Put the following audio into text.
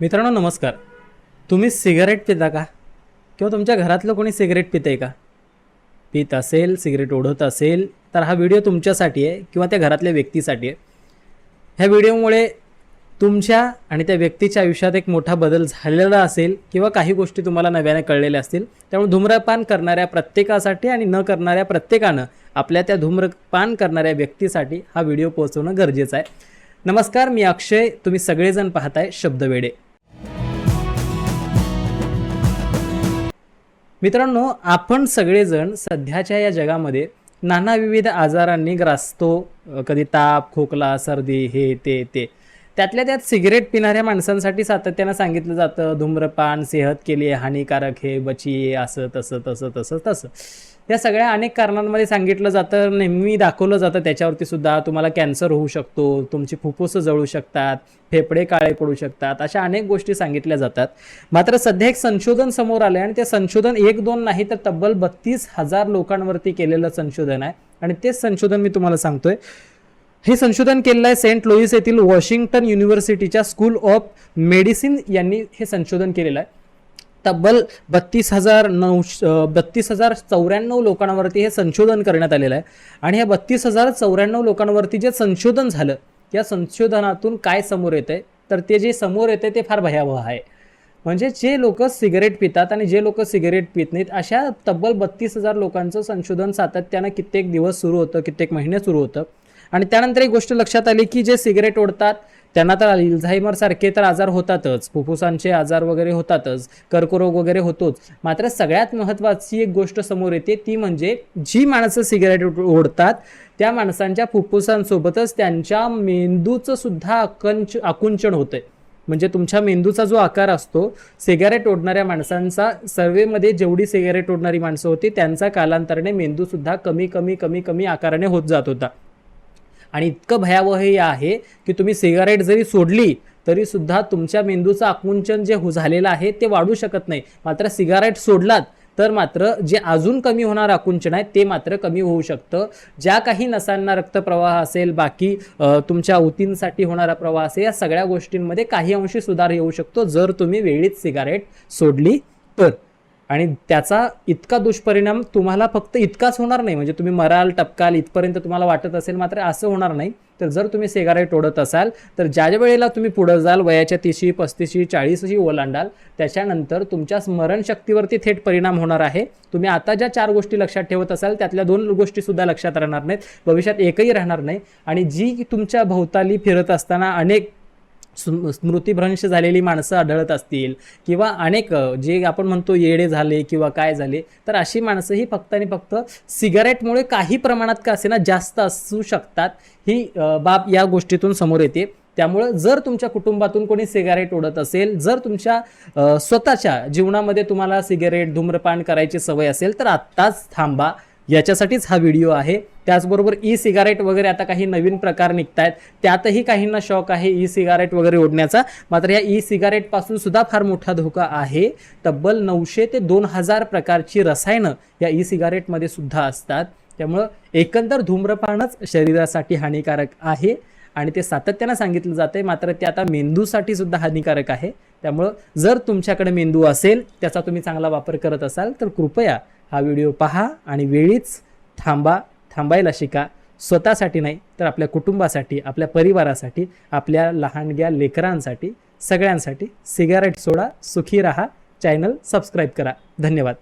मित्रांनो नमस्कार. तुम्ही सिगारेट पिता का? किंवा तुमच्या घरातलं कोणी सिगरेट पितं आहे का? पित असेल सिगरेट ओढत असेल तर हा व्हिडिओ तुमच्यासाठी आहे किंवा त्या घरातल्या व्यक्तीसाठी आहे. ह्या व्हिडिओमुळे तुमच्या आणि त्या व्यक्तीच्या आयुष्यात एक मोठा बदल झालेला असेल किंवा काही गोष्टी तुम्हाला नव्याने कळलेल्या असतील. त्यामुळे धूम्रपान करणाऱ्या प्रत्येकासाठी आणि न करणाऱ्या प्रत्येकानं आपल्या त्या धूम्रपान करणाऱ्या व्यक्तीसाठी हा व्हिडिओ पोहोचवणं गरजेचं आहे. नमस्कार मी अक्षय. तुम्ही सगळेजण पाहताय शब्दवेडे. मित्रांनो आपण सगळेजण सध्याच्या या जगामध्ये नाना विविध आजारांनी ग्रासतो. कधी ताप खोकला सर्दी हे ते ते. त्यातल्या त्यात सिगरेट पिणाऱ्या माणसांसाठी सातत्यानं सांगितलं जातं. धूम्रपान सेहत के लिए हानिकारक हे बची असं तसं तसं तसं तसं. या सगळ्या अनेक कारणांमध्ये सांगितलं जातं नेहमी दाखवलं जातं. त्याच्यावरती सुद्धा तुम्हाला कॅन्सर होऊ शकतो तुमची फुफ्फुसं जळू शकतात फेफडे काळे पडू शकतात अशा अनेक गोष्टी सांगितल्या जातात. मात्र सध्या एक संशोधन समोर आलं आणि ते संशोधन एक दोन नाही तर तब्बल बत्तीस हजार लोकांवरती केलेलं संशोधन आहे. आणि तेच संशोधन मी तुम्हाला सांगतोय. हे संशोधन केलेलं आहे सेंट लुईस येथील वॉशिंग्टन युनिव्हर्सिटीच्या स्कूल ऑफ मेडिसिन यांनी हे संशोधन केलेलं आहे. तब्बल बत्तीस हजार नऊ बत्तीस हजार चौऱ्याण्णव लोकांवरती हे संशोधन करण्यात आलेलं आहे. आणि ह्या बत्तीस हजार चौऱ्याण्णव लोकांवरती जे संशोधन झालं या संशोधनातून काय समोर येतंय? तर ते जे समोर येते ते फार भयावह आहे. म्हणजे जे लोक सिगरेट पितात आणि जे लोक सिगरेट पित नाहीत अशा तब्बल बत्तीस हजार लोकांचं संशोधन सातत्यानं कित्येक दिवस सुरू होतं कित्येक महिने सुरू होतं. आणि त्यानंतर एक गोष्ट लक्षात आली की जे सिगरेट ओढतात त्यांना तर अल्झायमर सारखे तर आजार होतातच फुफ्फुसांचे आजार वगैरे होतातच कर्करोग वगैरे होतोच. मात्र सगळ्यात महत्त्वाची एक गोष्ट समोर येते ती म्हणजे जी माणसं सिगरेट ओढतात त्या माणसांच्या फुफ्फुसांसोबतच त्यांच्या मेंदूचं सुद्धा आकंच आकुंचन होतंय. म्हणजे तुमच्या मेंदूचा जो आकार असतो सिगारेट ओढणाऱ्या माणसांचा सर्वेमध्ये जेवढी सिगारेट ओढणारी माणसं होती त्यांचा कालांतराने मेंदूसुद्धा कमी कमी कमी कमी आकाराने होत जात होता. आणि इतकं भयावह हे आहे की तुम्ही सिगारेट जरी सोडली तरी सुद्धा तुमच्या मेंदूचं आकुंचन जे हो झालेलं आहे ते वाढू शकत नाही. मात्र सिगारेट सोडलात तर मात्र जे अजून कमी होणार आकुंचन आहे ते मात्र कमी होऊ शकतं. ज्या काही नसांना रक्तप्रवाह असेल बाकी तुमच्या ऊतींसाठी होणारा प्रवाह असेल या सगळ्या गोष्टींमध्ये काही अंशी सुधार येऊ शकतो. जर तुम्ही वेळीच सिगारेट सोडली तर. आणि त्याचा इतका दुष्परिणाम तुम्हाला फक्त इतकाच होणार नाही. म्हणजे तुम्ही मराल टपकाल इथपर्यंत तुम्हाला वाटत असेल मात्र असं होणार नाही. तर जर तुम्ही सिगारेट ओढत असाल तर ज्या ज्या वेळेला तुम्ही पुढं जाल वयाच्या तिशी पस्तीसशी चाळीसशी ओलांडाल त्याच्यानंतर तुमच्या स्मरणशक्तीवरती थेट परिणाम होणार आहे. तुम्ही आता ज्या चार गोष्टी लक्षात ठेवत असाल त्यातल्या दोन गोष्टीसुद्धा लक्षात राहणार नाहीत. भविष्यात एकही राहणार नाही. आणि जी तुमच्या भोवताली फिरत असताना अनेक स्म- स्मृतिभ्रंश झालेली माणसं आढळत असतील किंवा अनेक जे आपण म्हणतो येडे झाले किंवा काय झाले तर अशी माणसं ही फक्त आणि फक्त सिगारेटमुळे काही प्रमाणात का असेना जास्त असू शकतात ही बाब या गोष्टीतून समोर येते. त्यामुळं जर तुमच्या कुटुंबातून कोणी सिगारेट ओढत असेल जर तुमच्या स्वतःच्या जीवनामध्ये तुम्हाला सिगारेट धूम्रपान करायची सवय असेल तर आत्ताच थांबा. याच्यासाठीच हा व्हिडिओ आहे. त्याचबरोबर ई सिगारेट वगैरे आता काही नवीन प्रकार निघत आहेत त्यातही काहींना शौक आहे ई सिगारेट वगैरे ओढण्याचा. मात्र या ई सिगारेटपासून सुद्धा फार मोठा धोका आहे. तब्बल नऊशे ते दोन हजार प्रकारची रसायनं या ई सिगारेटमध्ये सुद्धा असतात. त्यामुळं एकंदर धूम्रपानच शरीरासाठी हानिकारक आहे आणि ते सातत्यानं सांगितलं जाते मात्र ते आता मेंदूसाठी सुद्धा हानिकारक आहे. त्यामुळं जर तुमच्याकडे मेंदू असेल त्याचा तुम्ही चांगला वापर करत असाल तर कृपया हा व्हिडिओ पहा आणि वेळीच थांबा. थांबायला शिका. स्वतःसाठी नाही तर आपल्या कुटुंबासाठी आपल्या परिवारासाठी आपल्या लहानग्या लेकरांसाठी सगळ्यांसाठी सिगारेट सोडा सुखी राहा चॅनल सबस्क्राईब करा. धन्यवाद.